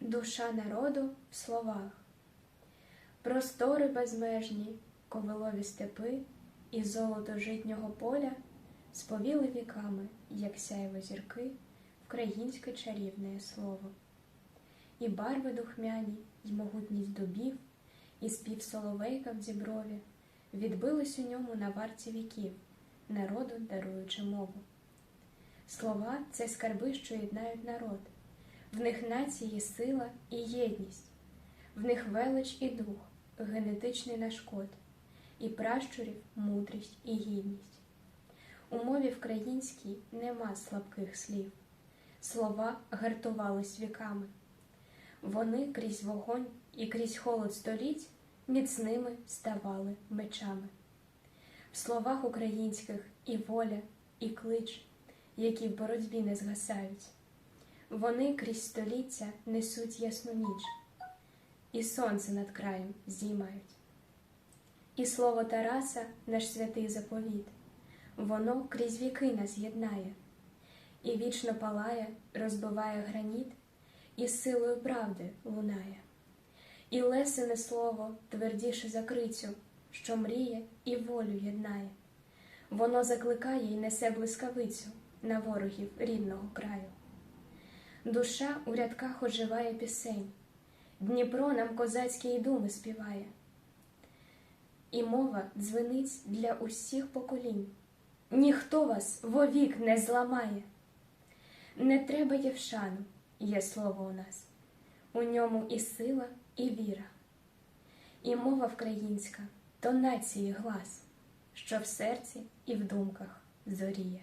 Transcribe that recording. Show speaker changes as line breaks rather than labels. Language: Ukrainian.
Душа народу в словах. Простори безмежні, ковилові степи і золото житнього поля сповіли віками, як сяйво зірки, українське чарівне слово. І барви духмяні, й могутність дубів, і спів соловейка в зіброві відбились у ньому на варті віків, народу даруючи мову. Слова це скарби, що єднають народ. В них нації сила і єдність, в них велич і дух, генетичний наш код, і пращурів мудрість і гідність. У мові вкраїнській нема слабких слів, слова гартувались віками. Вони крізь вогонь і крізь холод століть міцними ставали мечами. В словах українських і воля, і клич, які в боротьбі не згасають. Вони крізь століття несуть ясну ніч, і сонце над краєм здіймають. І слово Тараса наш святий заповіт, воно крізь віки нас єднає, і вічно палає, розбиває граніт, і силою правди лунає. І лесине слово твердіше за крицю, що мріє і волю єднає. Воно закликає й несе блискавицю на ворогів рідного краю. Душа у рядках оживає пісень, Дніпро нам козацькі думи співає, і мова дзвенить для усіх поколінь. Ніхто вас вовік не зламає. Не треба євшану, є слово у нас, у ньому і сила, і віра. І мова українська то нації глас, що в серці і в думках зоріє.